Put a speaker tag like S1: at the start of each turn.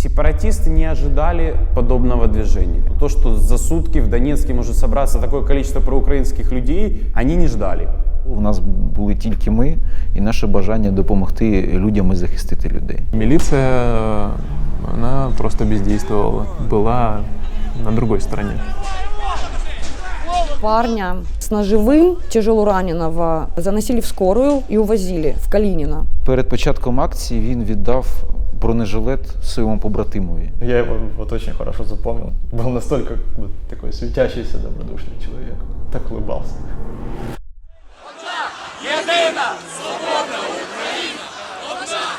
S1: сепаратисты не ожидали подобного движения. То, что за сутки в Донецке может собраться такое количество проукраинских людей, они не ждали.
S2: У нас були тільки ми і наше бажання допомогти людям і захистити людей.
S3: Милиция, она просто бездействовала, была на другой стороне.
S4: Парня с ножевым тяжело раненого заносили в скорую и увозили в Калинино.
S2: Перед початком акції він віддав бронежилет своєму побратимові.
S5: Я его вот очень хорошо запомнил. Был настолько как бы, такой светящийся, добродушный человек. Так улыбался.
S6: Єдина свободна Україна! Одна!